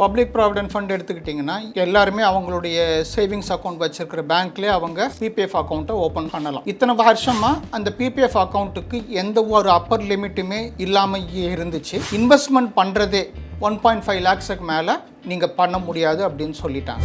Public provident fund எடுத்துக்கிட்டிங்கன்னா எல்லாருமே அவங்களுடைய சேவிங்ஸ் அக்கௌண்ட் வச்சிருக்கிற பேங்க்லேயே அவங்க பிபிஎஃப் அக்கௌண்ட்டை ஓப்பன் பண்ணலாம். இத்தனை வருஷமா அந்த பிபிஎஃப் அக்கௌண்ட்டுக்கு எந்த ஒரு அப்பர் லிமிட்டுமே இல்லாமல் இருந்துச்சு. இன்வெஸ்ட்மெண்ட் பண்ணுறதே ஒன் பாயிண்ட் ஃபைவ் லேக்ஸுக்கு மேலே நீங்கள் பண்ண முடியாது அப்படின்னு சொல்லிட்டாங்க.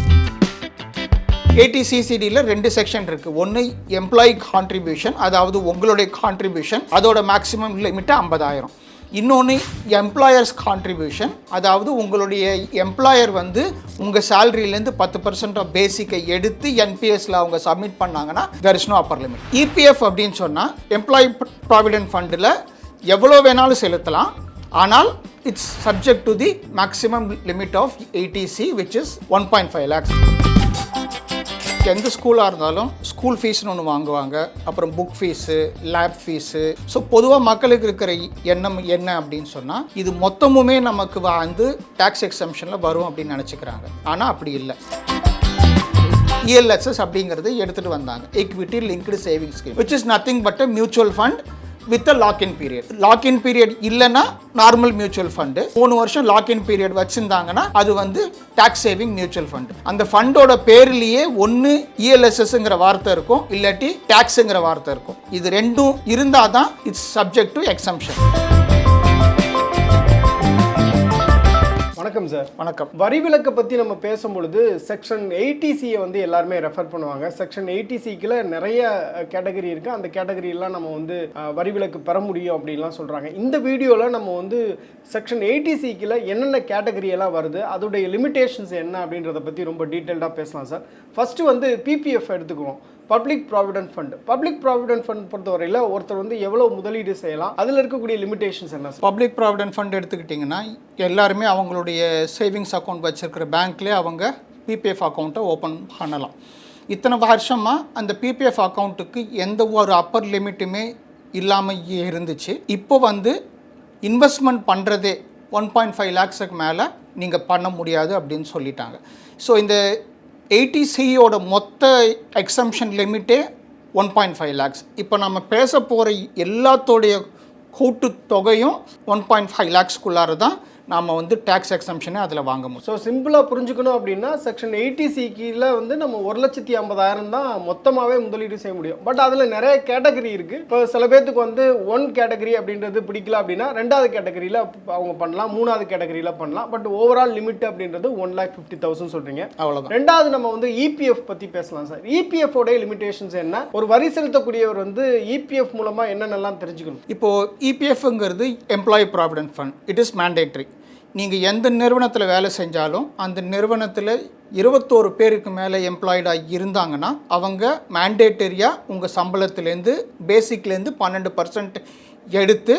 ஏடிசிசிடியில் ரெண்டு செக்ஷன் இருக்குது ஒன்று எம்ப்ளாயி கான்ட்ரிபியூஷன் அதாவது உங்களுடைய கான்ட்ரிபியூஷன் அதோட மேக்ஸிமம் லிமிட்டு ஐம்பதாயிரம். இன்னொன்று எம்ப்ளாயர்ஸ் கான்ட்ரிபியூஷன் அதாவது உங்களுடைய எம்ப்ளாயர் வந்து உங்கள் சேலரியிலேருந்து பத்து பர்சன்ட் ஆஃப் பேசிக்கை எடுத்து என்பிஎஸ்ல அவங்க சப்மிட் பண்ணாங்கன்னா there is no upper limit EPF அப்படின்னு சொன்னால் எம்ப்ளாயி ப்ராவிடென்ட் ஃபண்டில் எவ்வளோ வேணாலும் செலுத்தலாம். ஆனால் it's subject to the maximum limit of eighty C which is one point five lakhs எந்த ஸ்கூலாக இருந்தாலும் ஸ்கூல் ஃபீஸ்னு ஒன்று வாங்குவாங்க. அப்புறம் book fees lab fees so பொதுவாக மக்களுக்கு இருக்கிற எண்ணம் என்ன அப்படின்னு சொன்னால் இது மொத்தமுமே நமக்கு வந்து டேக்ஸ் எக்ஸம்ஷனில் வரும் அப்படின்னு நினச்சிக்கிறாங்க. ஆனால் அப்படி இல்லை. இஎல்எஸ்எஸ் அப்படிங்கிறது எடுத்துகிட்டு வந்தாங்க. Equity linked savings scheme which is nothing but mutual fund with a lock in period lock in period இல்லைன்னா நார்மல் மியூச்சுவல் ஃபண்டு மூணு வருஷம் லாக்இன் பீரியட் வச்சுருந்தாங்கன்னா அது வந்து டேக்ஸ் சேவிங் மியூச்சுவல் ஃபண்ட் அந்த ஃபண்டோட பேர்லேயே ஒன்று இஎல்எஸ்எஸ்ங்கிற வார்த்தை இருக்கும் இல்லாட்டி டேக்ஸுங்கிற வார்த்தை இருக்கும். இது ரெண்டும் இருந்தால் தான் இட்ஸ் சப்ஜெக்ட் டு எக்ஸம்ஷன் வணக்கம் சார் வணக்கம். வரி விலக்கை பற்றி நம்ம பேசும்பொழுது செக்ஷன் எயிட்டிசியை வந்து எல்லாருமே ரெஃபர் பண்ணுவாங்க. செக்ஷன் எயிட்டிசிக்கில் நிறைய கேட்டகரி இருக்குது அந்த கேட்டகரியெல்லாம் நம்ம வந்து வரி விலக்கு பெற முடியும் அப்படின்லாம் சொல்கிறாங்க இந்த வீடியோவில் நம்ம வந்து செக்ஷன் எயிட்டிசிக்கில் என்னென்ன கேட்டகரி எல்லாம் வருது அதோடைய லிமிடேஷன்ஸ் என்ன அப்படின்றத பற்றி ரொம்ப டீட்டெயில்டாக பேசலாம் சார் ஃபஸ்ட்டு வந்து பிபிஎஃப் எடுத்துக்குவோம். Public provident fund public provident fund பொறுத்தவரையில் ஒருத்தர் வந்து எவ்வளோ முதலீடு செய்யலாம் அதில் இருக்கக்கூடிய லிமிடேஷன்ஸ் என்ன பப்ளிக் ப்ராவிடென்ட் ஃபண்ட் எடுத்துக்கிட்டிங்கன்னா எல்லாருமே அவங்களுடைய சேவிங்ஸ் அக்கௌண்ட் வச்சுருக்கிற பேங்க்லேயே அவங்க பிபிஎஃப் அக்கௌண்ட்டை ஓப்பன் பண்ணலாம். இத்தனை வருஷமாக அந்த பிபிஎஃப் அக்கௌண்ட்டுக்கு எந்த ஒரு அப்பர் லிமிட்டுமே இல்லாமல் இருந்துச்சு. இப்போ வந்து இன்வெஸ்ட்மெண்ட் பண்ணுறதே ஒன் பாயிண்ட் ஃபைவ் லேக்ஸுக்கு மேலே நீங்கள் பண்ண முடியாது அப்படின்னு சொல்லிட்டாங்க. ஸோ இந்த எயிட்டிசியோட மொத்த எக்ஸம்ஷன் லிமிட்டே ஒன் பாயிண்ட் ஃபைவ் லேக்ஸ் இப்போ நம்ம பேச போகிற எல்லாத்தோடைய கூட்டு தொகையும் ஒன் பாயிண்ட் ஃபைவ் லேக்ஸ்க்குள்ளார தான் நாம் வந்து டேக்ஸ் எக்ஸம்ஷனே அதில் வாங்க முடியும். ஸோ சிம்பிளாக புரிஞ்சுக்கணும் அப்படின்னா செக்ஷன் எயிட்டி கீழே வந்து நம்ம ஒரு லட்சத்தி ஐம்பதாயிரம் தான் மொத்தமாகவே முதலீடு செய்ய முடியும். பட் அதில் நிறைய கேட்டகரி இருக்குது இப்போ சில பேர்த்துக்கு வந்து ஒன் கேட்டகரி அப்படின்றது பிடிக்கல அப்படின்னா ரெண்டாவது கேட்டகரியில் அவங்க பண்ணலாம் மூணாவது கேட்டகரியில் பண்ணலாம். பட் ஓவரால் லிமிட் அப்படின்றது ஒன் லேக் ஃபிஃப்டி தௌசண்ட் சொல்கிறீங்க அவ்வளோதான் ரெண்டாவது நம்ம வந்து இபிஎஃப் பற்றி பேசலாம் சார் இபிஎஃப் உடைய லிமிடேஷன்ஸ் என்ன? ஒரு வரி செலுத்தக்கூடியவர் வந்து இபிஎஃப் மூலமாக என்னென்னலாம் தெரிஞ்சுக்கணும்? இப்போது இபிஎஃப்ங்கிறது employee provident fund it is mandatory நீங்கள் எந்த நிறுவனத்தில் வேலை செஞ்சாலும் அந்த நிறுவனத்தில் இருபத்தோரு பேருக்கு மேலே எம்ப்ளாய்டாக இருந்தாங்கன்னா அவங்க மேண்டேட்டரியாக உங்கள் சம்பளத்துலேருந்து பேசிக்லேருந்து பன்னெண்டு பர்சன்ட் எடுத்து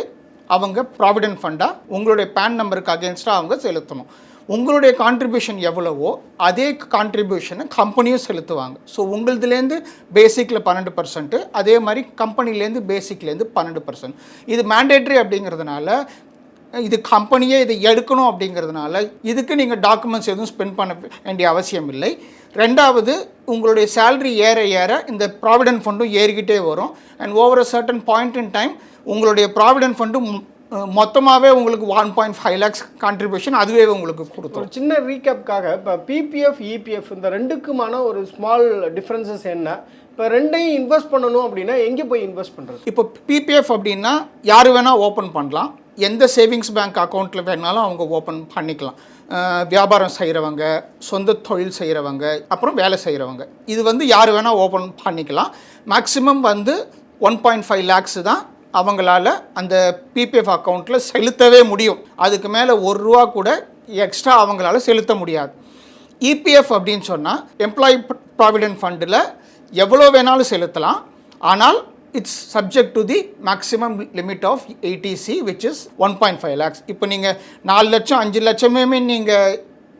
அவங்க ப்ராவிடென்ட் ஃபண்டாக உங்களுடைய பேன் நம்பருக்கு அகேன்ஸ்டாக அவங்க செலுத்தணும். உங்களுடைய கான்ட்ரிபியூஷன் எவ்வளவோ அதே கான்ட்ரிபியூஷனை கம்பெனியும் செலுத்துவாங்க. ஸோ உங்களுதுலேருந்து பேசிக்கில் பன்னெண்டு பர்சன்ட்டு அதே மாதிரி கம்பெனிலேருந்து பேசிக்லேருந்து பன்னெண்டு பர்சன்ட் இது மேண்டேட்ரி அப்படிங்கிறதுனால இது கம்பெனியே இதை எடுக்கணும் அப்படிங்கிறதுனால இதுக்கு நீங்கள் டாக்குமெண்ட்ஸ் எதுவும் ஸ்பெண்ட் பண்ண வேண்டிய அவசியம் இல்லை. ரெண்டாவது உங்களுடைய சேலரி ஏற ஏற இந்த ப்ராவிடென்ட் ஃபண்டும் ஏறிக்கிட்டே வரும். And over a certain point in time உங்களுடைய ப்ராவிடென்ட் ஃபண்டும் மொத்தமாகவே உங்களுக்கு one point five lakhs contribution அதுவே உங்களுக்கு கொடுத்துரும். ஒரு சின்ன ரீகேப்காக இப்போ பிபிஎஃப் இபிஎஃப் இந்த ரெண்டுக்குமான ஒரு ஸ்மால் டிஃப்ரென்சஸ் என்ன? இப்போ ரெண்டையும் இன்வெஸ்ட் பண்ணணும் அப்படின்னா எங்கே போய் இன்வெஸ்ட் பண்ணுறது இப்போ பிபிஎஃப் அப்படின்னா யார் வேணால் ஓப்பன் பண்ணலாம். எந்த சேவிங்ஸ் பேங்க் அக்கௌண்ட்டில் வேணாலும் அவங்க ஓப்பன் பண்ணிக்கலாம். வியாபாரம் செய்கிறவங்க சொந்த தொழில் செய்கிறவங்க அப்புறம் வேலை செய்கிறவங்க இது வந்து யார் வேணால் ஓப்பன் பண்ணிக்கலாம். மேக்ஸிமம் வந்து ஒன் பாயிண்ட் ஃபைவ் லேக்ஸ் தான் அவங்களால அந்த பிபிஎஃப் அக்கௌண்ட்டில் செலுத்தவே முடியும். அதுக்கு மேலே ஒரு ரூபா கூட எக்ஸ்ட்ரா அவங்களால செலுத்த முடியாது. இபிஎஃப் அப்படின்னு சொன்னால் எம்ப்ளாயி ப்ராவிடென்ட் ஃபண்டில் எவ்வளோ வேணாலும் செலுத்தலாம். ஆனால் it's subject to the maximum limit of eighty C which is one point five lakhs இப்போ நீங்கள் நாலு லட்சம் அஞ்சு லட்சமே நீங்கள்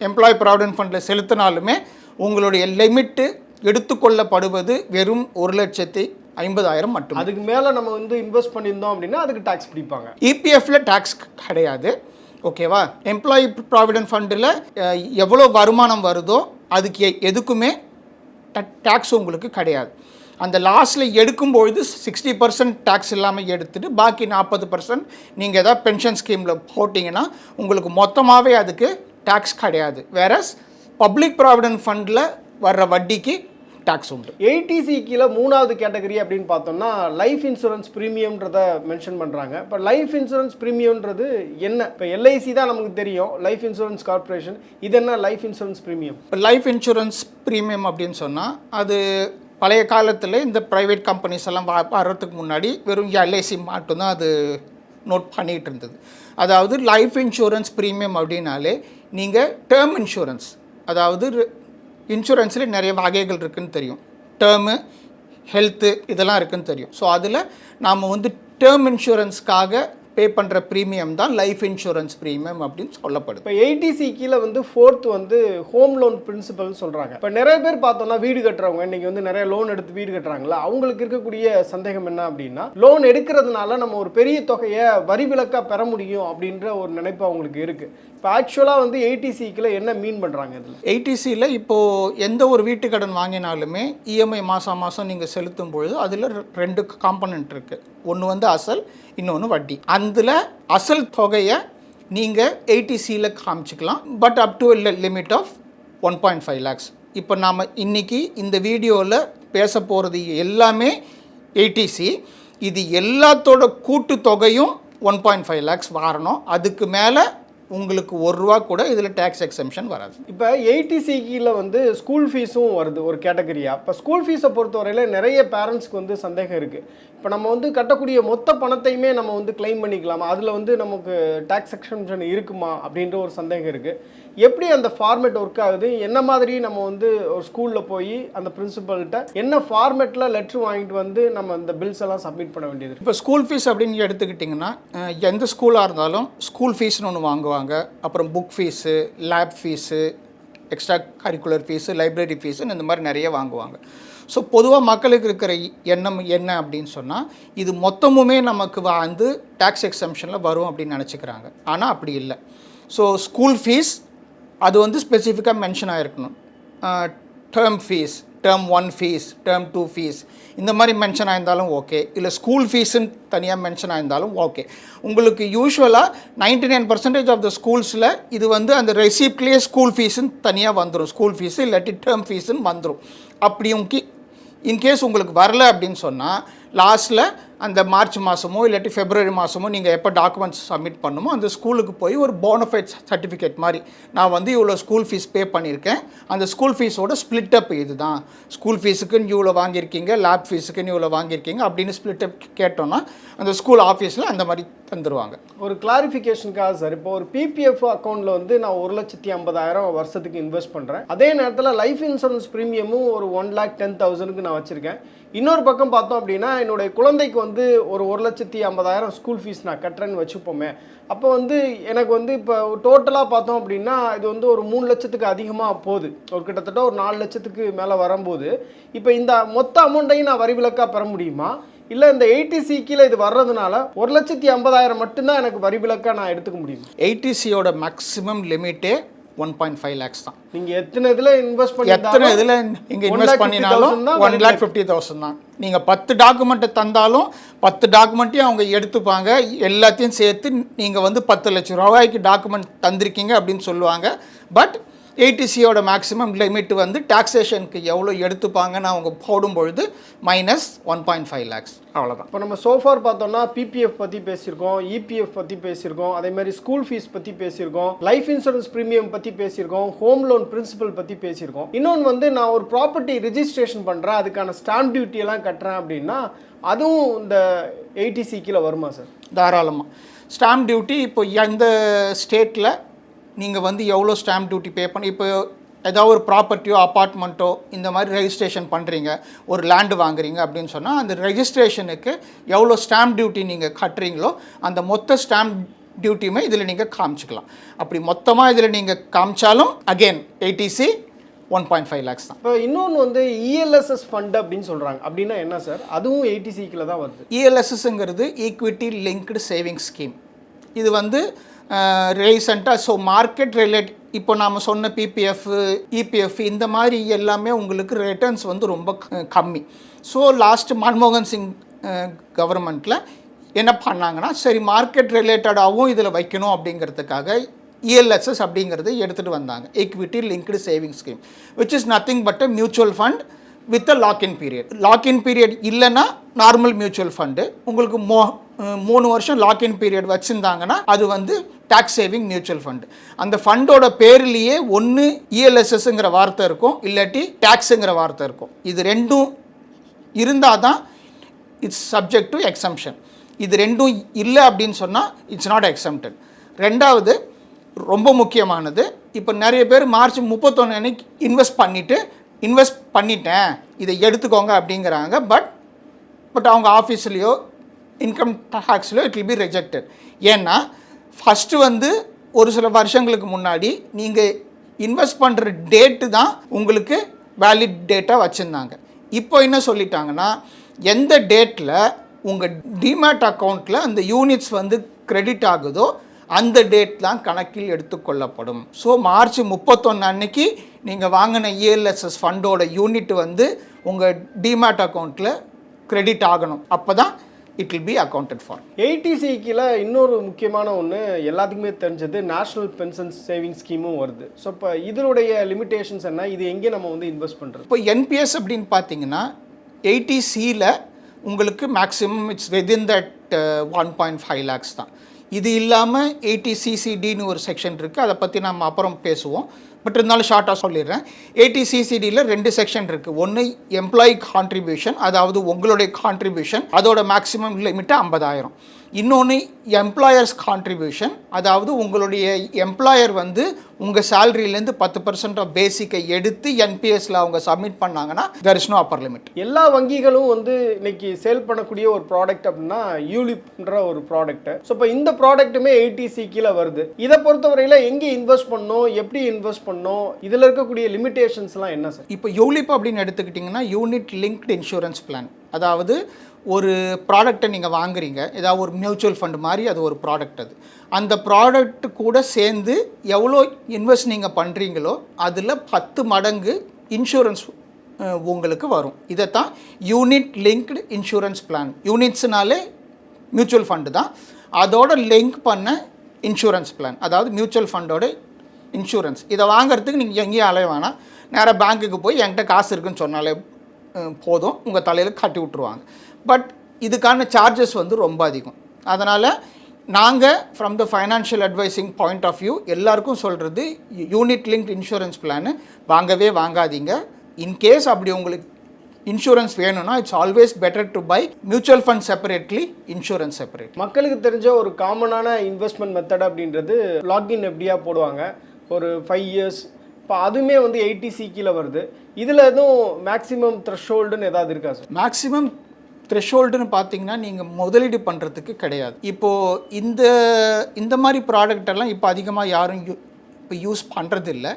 எம்ப்ளாயி ப்ராவிடென்ட் ஃபண்டில் செலுத்தினாலுமே உங்களுடைய லிமிட்டு எடுத்துக்கொள்ளப்படுவது வெறும் ஒரு லட்சத்தி ஐம்பதாயிரம் மட்டும். அதுக்கு மேலே நம்ம வந்து இன்வெஸ்ட் பண்ணியிருந்தோம் அப்படின்னா அதுக்கு டாக்ஸ் பிடிப்பாங்க. இபிஎஃப்ல டேக்ஸ் கிடையாது. ஓகேவா எம்ப்ளாயி ப்ராவிடென்ட் ஃபண்டில் எவ்வளோ வருமானம் வருதோ அதுக்கு எதுக்குமே டேக்ஸ் உங்களுக்கு கிடையாது. அந்த லாஸ்ட்டில் எடுக்கும்பொழுது சிக்ஸ்டி பர்சன்ட் டேக்ஸ் இல்லாமல் எடுத்துட்டு பாக்கி நாற்பது பர்சன்ட் நீங்கள் ஏதாவது பென்ஷன் ஸ்கீமில் போட்டிங்கன்னா உங்களுக்கு மொத்தமாகவே அதுக்கு டேக்ஸ் கிடையாது. வேறஸ் பப்ளிக் ப்ராவிடென்ட் ஃபண்டில் வர்ற வட்டிக்கு டேக்ஸ் உண்டு. ஏடிசி கீழே மூணாவது கேட்டகரி அப்படின்னு பார்த்தோம்னா லைஃப் இன்சூரன்ஸ் ப்ரீமியம்ன்றத மென்ஷன் பண்ணுறாங்க இப்போ லைஃப் இன்சூரன்ஸ் ப்ரீமியம்ன்றது என்ன? இப்போ எல்ஐசி தான் நமக்கு தெரியும். லைஃப் இன்சூரன்ஸ் கார்ப்பரேஷன் இது என்ன லைஃப் இன்சூரன்ஸ் ப்ரீமியம் இப்போ லைஃப் இன்சூரன்ஸ் ப்ரீமியம் அப்படின்னு சொன்னால் அது பழைய காலத்தில் இந்த ப்ரைவேட் கம்பெனிஸ் எல்லாம் வர்றதுக்கு முன்னாடி வெறும் எல்ஐசி மட்டும்தான் அது நோட் பண்ணிகிட்டு இருந்தது. அதாவது லைஃப் இன்சூரன்ஸ் ப்ரீமியம் அப்படின்னாலே நீங்கள் டேர்ம் இன்சூரன்ஸ் அதாவது இன்சூரன்ஸில் நிறைய வகைகள் இருக்குதுன்னு தெரியும். டேர்மு ஹெல்த்து இதெல்லாம் இருக்குன்னு தெரியும். ஸோ அதில் நாம் வந்து டேர்ம் இன்சூரன்ஸ்க்காக பே பண்ணுற ப்ரீமியம் தான் லைஃப் இன்சூரன்ஸ் ப்ரீமியம் அப்படின்னு சொல்லப்படுது. இப்போ எயிட்டிசி கீழே வந்து ஃபோர்த் வந்து ஹோம் லோன் பிரின்சிபல் சொல்கிறாங்க இப்போ நிறைய பேர் பார்த்தோம்னா வீடு கட்டுறவங்க இன்னைக்கு வந்து நிறைய லோன் எடுத்து வீடு கட்டுறாங்களா அவங்களுக்கு இருக்கக்கூடிய சந்தேகம் என்ன அப்படின்னா லோன் எடுக்கிறதுனால நம்ம ஒரு பெரிய தொகையை வரி விலக்கா பெற முடியும் அப்படின்ற ஒரு நினைப்பு அவங்களுக்கு இருக்குது இப்போ ஆக்சுவலாக வந்து எயிட்டிசிக்கில் என்ன மீன் பண்ணுறாங்க இதில்? எயிட்டிசியில் இப்போது எந்த ஒரு வீட்டு கடன் வாங்கினாலுமே இஎம்ஐ மாதம் மாதம் நீங்கள் செலுத்தும் பொழுது அதில் ரெண்டு காம்பனண்ட் இருக்குது ஒன்று வந்து அசல் இன்னொன்று வட்டி. அதில் அசல் தொகையை நீங்கள் எயிட்டிசியில் காமிச்சிக்கலாம் but up to limit of one point five lakhs இப்போ நாம் இன்னைக்கு இந்த வீடியோவில் பேச போகிறது எல்லாமே எயிட்டிசி இது எல்லாத்தோட கூட்டு தொகையும் ஒன் பாயிண்ட் ஃபைவ் லேக்ஸ் வரணும். அதுக்கு மேலே உங்களுக்கு ஒரு ரூபா கூட இதில் டேக்ஸ் எக்ஸம்ஷன் வராது. இப்போ எயிட்டிசி கீழே வந்து ஸ்கூல் ஃபீஸும் வருது ஒரு கேட்டகரியாக இப்போ ஸ்கூல் ஃபீஸை பொறுத்தவரையில் நிறைய பேரண்ட்ஸ்க்கு வந்து சந்தேகம் இருக்குது இப்போ நம்ம வந்து கட்டக்கூடிய மொத்த பணத்தையுமே நம்ம வந்து கிளைம் பண்ணிக்கலாமா? அதில் வந்து நமக்கு டேக்ஸ் எக்ஸம்ஷன் இருக்குமா? அப்படின்ற ஒரு சந்தேகம் இருக்குது எப்படி அந்த ஃபார்மேட் ஒர்க் ஆகுது? என்ன மாதிரி நம்ம வந்து ஒரு ஸ்கூலில் போய் அந்த பிரின்சிபல்கிட்ட என்ன ஃபார்மேட்டில் லெட்ரு வாங்கிட்டு வந்து நம்ம இந்த பில்ஸ் எல்லாம் சப்மிட் பண்ண வேண்டியது இப்போ ஸ்கூல் ஃபீஸ் அப்படின்னு எடுத்துக்கிட்டிங்கன்னா எந்த ஸ்கூலாக இருந்தாலும் ஸ்கூல் ஃபீஸ்னு ஒன்று வாங்குவாங்க. அப்புறம் book fees lab fees extra curricular fees library ஃபீஸுன்னு இந்த மாதிரி நிறைய வாங்குவாங்க. ஸோ பொதுவாக மக்களுக்கு இருக்கிற எண்ணம் என்ன அப்படின்னு சொன்னால் இது மொத்தமுமே நமக்கு வந்து டேக்ஸ் எக்ஸம்ஷனில் வரும் அப்படின்னு நினச்சிக்கிறாங்க. ஆனால் அப்படி இல்லை. ஸோ ஸ்கூல் ஃபீஸ் அது வந்து ஸ்பெசிஃபிக்காக mention ஆகிருக்கணும் term fees term one fees term two fees இந்த மாதிரி மென்ஷன் ஆயிருந்தாலும் ஓகே இல்லை ஸ்கூல் ஃபீஸுன்னு தனியாக மென்ஷன் ஆயிருந்தாலும் ஓகே உங்களுக்கு யூஸ்வலாக ninety nine percentage of the ஸ்கூல்ஸில் இது வந்து அந்த ரெசிப்ட்லேயே ஸ்கூல் ஃபீஸுன்னு தனியாக வந்துடும் ஸ்கூல் ஃபீஸு இல்லாட்டி டேர்ம் ஃபீஸுன்னு வந்துடும் அப்படி உங்கி இன்கேஸ் உங்களுக்கு வரல அப்படின்னு சொன்னால் லாஸ்ட்டில் அந்த மார்ச் மாதமோ இல்லாட்டி ஃபெப்ரவரி மாதமோ நீங்கள் எப்போ டாக்குமெண்ட்ஸ் சப்மிட் பண்ணுமோ அந்த ஸ்கூலுக்கு போய் ஒரு போனஃபைட் சர்டிஃபிகேட் மாதிரி. நான் வந்து இவ்வளோ ஸ்கூல் ஃபீஸ் பே பண்ணியிருக்கேன். அந்த ஸ்கூல் ஃபீஸோட ஸ்ப்ளிட் அப் இது தான் ஸ்கூல் ஃபீஸுக்குன்னு இவ்வளோ வாங்கியிருக்கீங்க லேப் ஃபீஸுக்குன்னு இவ்வளோ வாங்கியிருக்கீங்க அப்படின்னு ஸ்ப்ளிட் அப் கேட்டோன்னா அந்த ஸ்கூல் ஆஃபீஸில் அந்த மாதிரி தந்துடுவாங்க ஒரு கிளாரிஃபிகேஷனுக்காக சார் இப்போ ஒரு பிபிஎஃப் அக்கௌண்ட்டில் வந்து நான் ஒரு லட்சத்தி ஐம்பதாயிரம் வருஷத்துக்கு இன்வெஸ்ட் பண்ணுறேன் அதே நேரத்தில் லைஃப் இன்சூரன்ஸ் ப்ரீமியமும் ஒரு ஒன் லேக் டென் தௌசண்ட்க்கு நான் வச்சுருக்கேன். இன்னொரு பக்கம் பார்த்தோம் அப்படின்னா என்னுடைய குழந்தைக்கு வந்து ஒரு ஒரு லட்சத்தி ஐம்பதாயிரம் ஸ்கூல் ஃபீஸ் நான் கட்டுறேன்னு வச்சுப்போமே. அப்போ வந்து எனக்கு வந்து இப்போ டோட்டலாக பார்த்தோம் அப்படின்னா இது வந்து ஒரு மூணு லட்சத்துக்கு அதிகமாக போகுது. ஒரு கிட்டத்தட்ட ஒரு நாலு லட்சத்துக்கு மேலே வரும்போது. இப்போ இந்த மொத்த அமௌண்ட்டையும் நான் வரி விலக்காக பெற முடியுமா? இல்லை இந்த எயிட்டிசி கீழே இது வர்றதுனால ஒரு லட்சத்தி ஐம்பதாயிரம் மட்டும்தான் எனக்கு வரி விலக்காக நான் எடுத்துக்க முடியும்? எயிட்டிசியோட மேக்ஸிமம் லிமிட்டே ஒன் பாயிண்ட் ஃபைவ் லேக்ஸ் தான். நீங்கள் எத்தனை இதில் இன்வெஸ்ட் பண்ணி எத்தனை இதில் நீங்கள் இன்வெஸ்ட் பண்ணினாலும் ஒன் லேக் ஃபிஃப்டி தௌசண்ட் தான். நீங்கள் பத்து டாக்குமெண்ட்டை தந்தாலும் பத்து டாக்குமெண்ட்டையும் அவங்க எடுத்துப்பாங்க. எல்லாத்தையும் சேர்த்து நீங்கள் வந்து பத்து லட்சம் ரூபாய்க்கு டாக்குமெண்ட் தந்திருக்கீங்க அப்படின்னு சொல்லுவாங்க. பட் ஏடிசியோட மேக்ஸிமம் லிமிட் வந்து டாக்ஸேஷனுக்கு எவ்வளோ எடுத்துப்பாங்கன்னு அவங்க போடும் பொழுது minus one point five lakhs அவ்வளோதான் இப்போ நம்ம சோஃபார் பார்த்தோம்னா பிபிஎஃப் பற்றி பேசியிருக்கோம் இபிஎஃப் பற்றி பேசியிருக்கோம் அதே மாதிரி ஸ்கூல் ஃபீஸ் பற்றி பேசியிருக்கோம் லைஃப் இன்சூரன்ஸ் ப்ரீமியம் பற்றி பேசியிருக்கோம் ஹோம் லோன் பிரின்சிபல் பற்றி பேசியிருக்கோம். இன்னொன்று வந்து நான் ஒரு ப்ராப்பர்ட்டி ரிஜிஸ்ட்ரேஷன் பண்ணுறேன் அதுக்கான ஸ்டாம்ப் டியூட்டி எல்லாம் கட்டுறேன் அப்படின்னா அதுவும் இந்த எயிட்டிசி கீழே வருமா சார் தாராளமாக ஸ்டாம்ப் டியூட்டி இப்போ எந்த ஸ்டேட்டில் நீங்கள் வந்து எவ்வளோ ஸ்டாம்ப் டியூட்டி பே பண்ணி இப்போ ஏதாவது ஒரு ப்ராப்பர்ட்டியோ அப்பார்ட்மெண்ட்டோ இந்த மாதிரி ரெஜிஸ்ட்ரேஷன் பண்ணுறீங்க ஒரு லேண்டு வாங்குறீங்க அப்படின்னு சொன்னால் அந்த ரெஜிஸ்ட்ரேஷனுக்கு எவ்வளோ ஸ்டாம்ப் டியூட்டி நீங்கள் கட்டுறீங்களோ அந்த மொத்த ஸ்டாம்ப் டியூட்டியுமே இதில் நீங்கள் காமிச்சிக்கலாம். அப்படி மொத்தமாக இதில் நீங்கள் காமிச்சாலும் again eighty C one point five lakhs தான். இப்போ இன்னொன்று வந்து E இஎல்எஸ்எஸ் ஃபண்ட் அப்படின்னு சொல்கிறாங்க அப்படின்னா என்ன சார் அதுவும் கீழே தான் வருது. இஎல்எஸ்எஸ்ங்கிறது ஈக்விட்டி லிங்க்டு சேவிங் ஸ்கீம் இது வந்து ரீசெண்டாக ஸோ மார்க்கெட் ரிலேட் இப்போ நாம் சொன்ன பிபிஎஃப் இபிஎஃப் இந்த மாதிரி எல்லாமே உங்களுக்கு ரிட்டர்ன்ஸ் வந்து ரொம்ப க- கம்மி. ஸோ லாஸ்ட் மன்மோகன் சிங் கவர்மெண்ட்டில் என்ன பண்ணாங்கன்னா சரி மார்க்கெட் ரிலேட்டடாகவும் இதில் வைக்கணும் அப்படிங்கிறதுக்காக இஎல்எஸ்எஸ் அப்படிங்கிறது எடுத்துகிட்டு வந்தாங்க. Equity linked saving scheme which is nothing but a mutual fund with a lock in period lock in period இல்லைன்னா நார்மல் மியூச்சுவல் ஃபண்டு உங்களுக்கு மோ மூணு வருஷம் லாக்இன் பீரியட் வச்சுருந்தாங்கன்னா அது வந்து டேக்ஸ் சேவிங் மியூச்சுவல் ஃபண்டு அந்த ஃபண்டோட பேர்லேயே ஒன்று இஎல்எஸ்எஸ்ங்கிற வார்த்தை இருக்கும் இல்லாட்டி டேக்ஸுங்கிற வார்த்தை இருக்கும். இது ரெண்டும் இருந்தால் தான் இட்ஸ் சப்ஜெக்ட் டு எக்ஸம்ஷன் இது ரெண்டும் இல்லை அப்படின்னு சொன்னால் இட்ஸ் நாட் எக்ஸம்டட் ரெண்டாவது ரொம்ப முக்கியமானது இப்போ நிறைய பேர் மார்ச் முப்பத்தொன்று அன்னைக்கு இன்வெஸ்ட் பண்ணிவிட்டு இன்வெஸ்ட் பண்ணிட்டேன் இதை எடுத்துக்கோங்க அப்படிங்கிறாங்க பட் பட் அவங்க ஆஃபீஸ்லேயோ இன்கம் டேக்ஸில் இட் வில் பி ரிஜெக்டட் ஏன்னா ஃபஸ்ட்டு வந்து ஒரு சில வருஷங்களுக்கு முன்னாடி நீங்கள் இன்வெஸ்ட் பண்ணுற டேட்டு தான் உங்களுக்கு வேலிட் டேட்டாக வச்சுருந்தாங்க. இப்போ என்ன சொல்லிட்டாங்கன்னா எந்த டேட்டில் உங்கள் டிமேட் அக்கௌண்ட்டில் அந்த யூனிட்ஸ் வந்து கிரெடிட் ஆகுதோ அந்த டேட் தான் கணக்கில் எடுத்துக்கொள்ளப்படும் ஸோ மார்ச் முப்பத்தொன்று அன்னைக்கு நீங்கள் வாங்கின இஎல்எஸ்எஸ் ஃபண்டோட யூனிட் வந்து உங்கள் டிமேட் அக்கௌண்ட்டில் கிரெடிட் ஆகணும். அப்போ தான் it will be accounted for ஏடிசிக்கில் இன்னொரு முக்கியமான ஒன்று எல்லாத்துக்குமே தெரிஞ்சது நேஷனல் பென்ஷன் சேவிங் ஸ்கீமும் வருது. ஸோ இப்போ இதனுடைய லிமிடேஷன்ஸ் என்ன? இது எங்கே நம்ம வந்து இன்வெஸ்ட் பண்ணுறது இப்போ என்பிஎஸ் அப்படின்னு பார்த்தீங்கன்னா எயிட்டி சியில் உங்களுக்கு maximum it's within that one point five lakhs தான். இது இல்லாமல் எயிட்டி சிசிடின்னு ஒரு செக்ஷன் இருக்குது அதை பற்றி நம்ம அப்புறம் பேசுவோம். பட் இருந்தாலும் ஷார்ட்டாக சொல்லிடுறேன். எயிட்டி சிசிடியில் ரெண்டு செக்ஷன் இருக்குது ஒன்று எம்ப்ளாயி கான்ட்ரிபியூஷன் அதாவது உங்களுடைய கான்ட்ரிபியூஷன் அதோட மேக்ஸிமம் லிமிட்டு ஐம்பதாயிரம். இன்னொன்று எம்ப்ளாயர்ஸ் கான்ட்ரிபியூஷன் அதாவது உங்களுடைய எம்ப்ளாயர் வந்து உங்கள் சேலரியிலேருந்து பத்து பர்சன்ட் ஆஃப் பேசிக்கை எடுத்து என்பிஎஸ்ல அவங்க சப்மிட் பண்ணாங்கன்னா there is no upper limit எல்லா வங்கிகளும் வந்து இன்னைக்கு சேல் பண்ணக்கூடிய ஒரு ப்ராடக்ட் அப்படின்னா யூலிப்ன்ற ஒரு ப்ராடக்ட் ஸோ இப்போ இந்த ப்ராடக்ட்டுமே எயிட்டிசி கீழே வருது. இதை பொறுத்தவரையில் எங்கே இன்வெஸ்ட் பண்ணணும்? எப்படி இன்வெஸ்ட் பண்ணணும் இதில் இருக்கக்கூடிய லிமிடேஷன்ஸ்லாம் என்ன சார் இப்போ யூலிப் அப்படின்னு எடுத்துக்கிட்டிங்கன்னா யூனிட் லிங்க்டு இன்சூரன்ஸ் பிளான் அதாவது ஒரு ப்ராடக்ட்டை நீங்கள் வாங்குறீங்க. ஏதாவது ஒரு மியூச்சுவல் ஃபண்ட் மாதிரி அது ஒரு ப்ராடக்ட் அது. அந்த ப்ராடக்ட் கூட சேர்ந்து எவ்வளோ இன்வெஸ்ட் நீங்கள் பண்ணுறீங்களோ அதில் பத்து மடங்கு இன்சூரன்ஸ் உங்களுக்கு வரும். இதைத்தான் யூனிட் லிங்க்டு இன்சூரன்ஸ் பிளான் யூனிட்ஸ்னாலே மியூச்சுவல் ஃபண்டு தான். அதோட லிங்க் பண்ண இன்சூரன்ஸ் பிளான் அதாவது மியூச்சுவல் ஃபண்டோட இன்சூரன்ஸ் இதை வாங்குறதுக்கு நீங்கள் எங்கேயும் அலைய வேணாம். நேராக பேங்க்குக்கு போய் என்கிட்ட காசு இருக்குன்னு சொன்னாலே போதும். உங்கள் தலையில் கட்டி விட்ருவாங்க பட் இதுக்கான சார்ஜஸ் வந்து ரொம்ப அதிகம். அதனால் நாங்கள் from the financial advising point of view எல்லாருக்கும் சொல்கிறது யூனிட் லிங்க் இன்சூரன்ஸ் பிளானு வாங்கவே வாங்காதீங்க. இன்கேஸ் அப்படி உங்களுக்கு இன்சூரன்ஸ் வேணும்னா it's always better to buy mutual fund separately insurance separate மக்களுக்கு தெரிஞ்ச ஒரு காமனான இன்வெஸ்ட்மெண்ட் மெத்தட் அப்படின்றது லாக்இன் எப்படியா போடுவாங்க? ஒரு ஃபைவ் இயர்ஸ் இப்போ அதுவுமே வந்து எயிட்டிசி கீழே வருது. இதில் எதுவும் மேக்ஸிமம் த்ரெஷோல்டுன்னு ஏதாவது இருக்கா சார் மேக்ஸிமம் த்ரெஷோல்டுன்னு பார்த்தீங்கன்னா நீங்கள் முதலீடு பண்ணுறதுக்கு கிடையாது. இப்போது இந்த இந்த மாதிரி ப்ராடக்டெல்லாம் இப்போ அதிகமாக யாரும் யூ இப்போ யூஸ் பண்ணுறதில்ல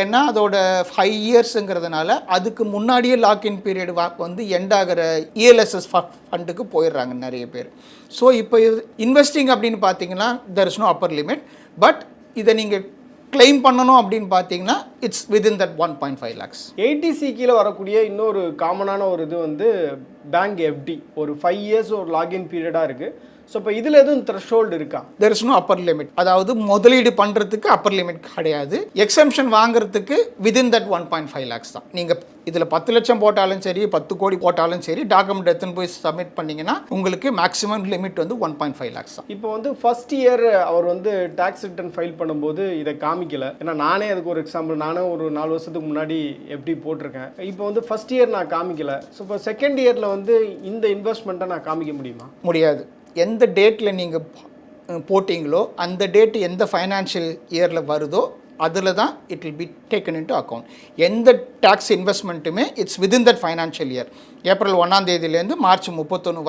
ஏன்னா அதோட ஃபைவ் இயர்ஸுங்கிறதுனால அதுக்கு முன்னாடியே லாக்இன் பீரியட் வந்து எண்ட் ஆகிற இஎல்எஸ்எஸ் ஃபண்டுக்கு போயிடுறாங்க நிறைய பேர். ஸோ இப்போ இது இன்வெஸ்டிங் அப்படின்னு பார்த்தீங்கன்னா there is no upper limit but இதை நீங்கள் கிளைம் பண்ணணும் அப்படின்னு பார்த்தீங்கன்னா it's within that one point five lakhs eighty C கீழே வரக்கூடிய இன்னொரு காமனான ஒரு இது வந்து பேங்க் எஃப்டி ஒரு ஃபைவ் இயர்ஸ் ஒரு லாகின் பீரியடாக இருக்குது ஸோ இப்போ இதில் எதுவும் த்ரெஷோல்டு இருக்கா? There is no upper limit அதாவது முதலீடு பண்ணுறதுக்கு அப்பர் லிமிட் கிடையாது. எக்ஸம்ஷன் வாங்குறதுக்கு within that one point five lakhs தான். நீங்கள் இதில் பத்து லட்சம் போட்டாலும் சரி பத்து கோடி போட்டாலும் சரி டாக்குமெண்ட் எடுத்துன்னு போய் சப்மிட் பண்ணீங்கன்னா உங்களுக்கு மேக்ஸிமம் லிமிட் வந்து ஒன் பாயிண்ட் ஃபைவ் லேக்ஸ் தான். இப்போ வந்து ஃபர்ஸ்ட் இயர் அவர் வந்து டேக்ஸ் ரிட்டர்ன் ஃபைல் பண்ணும்போது இதை காமிக்கல. ஏன்னா நானே அதுக்கு ஒரு எக்ஸாம்பிள் நானே ஒரு நாலு வருஷத்துக்கு முன்னாடி எப்படி போட்டிருக்கேன். இப்போ வந்து ஃபர்ஸ்ட் இயர் நான் காமிக்கல. ஸோ இப்போ செகண்ட் இயரில் வந்து இந்த இன்வெஸ்ட்மெண்ட்டை நான் காமிக்க முடியுமா? முடியாது. எந்த டேட்டில் நீங்கள் போட்டிங்களோ அந்த டேட் எந்த ஃபைனான்ஷியல் இயரில் வருதோ அதில் தான் it will be taken into account எந்த tax இன்வெஸ்ட்மெண்ட்டுமே it's within that financial year April ஒன்றாம் தேதியிலேருந்து மார்ச் முப்பத்தொன்று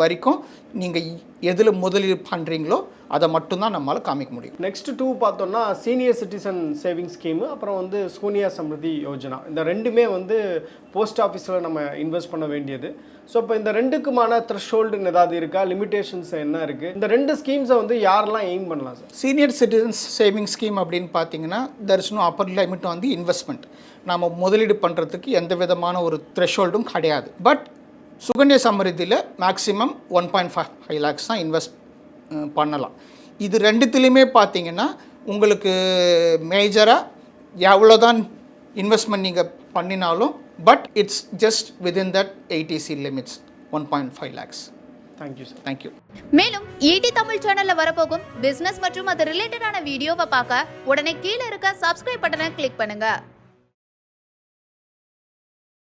வரைக்கும் நீங்கள் எதில் முதலீடு பண்ணுறீங்களோ அதை மட்டும்தான் நம்மளால் காமிக்க முடியும். நெக்ஸ்ட் டூ பார்த்தோம்னா சீனியர் சிட்டிசன் சேவிங் ஸ்கீமு அப்புறம் வந்து சூனியா சம்ருதி யோஜனா இந்த ரெண்டுமே வந்து போஸ்ட் ஆஃபீஸில் நம்ம இன்வெஸ்ட் பண்ண வேண்டியது. ஸோ இப்போ இந்த ரெண்டுக்குமான த்ரெஷோல்டுன்னு ஏதாவது இருக்கா? லிமிடேஷன்ஸ் என்ன இருக்குது இந்த ரெண்டு ஸ்கீம்ஸை வந்து யாரெல்லாம் எய்ம் பண்ணலாம் sir? Senior citizens saving scheme அப்படின்னு பார்த்தீங்கன்னா there is no upper limit வந்து இன்வெஸ்ட்மெண்ட் நாம் முதலீடு பண்ணுறதுக்கு எந்த விதமான ஒரு த்ரெஷோல்டும் கிடையாது. But Sukanya சமரிதியில் maximum one point five five lakhs தான் இன்வெஸ்ட் பண்ணலாம். இது ரெண்டுத்துலேயுமே பார்த்தீங்கன்னா உங்களுக்கு மேஜராக எவ்வளோதான் இன்வெஸ்ட்மெண்ட் நீங்கள் பண்ணினாலும் but it's just within that eighty C limits one point five lakhs thank you sir thank you மேலும் ஈடி தமிழ் சேனல்ல வரப்போகும் பிசினஸ் மற்றும் அது ரிலேட்டடான வீடியோவை பார்க்க உடனே கீழே இருக்க சப்ஸ்கிரைப் பட்டனை கிளிக் பண்ணுங்க.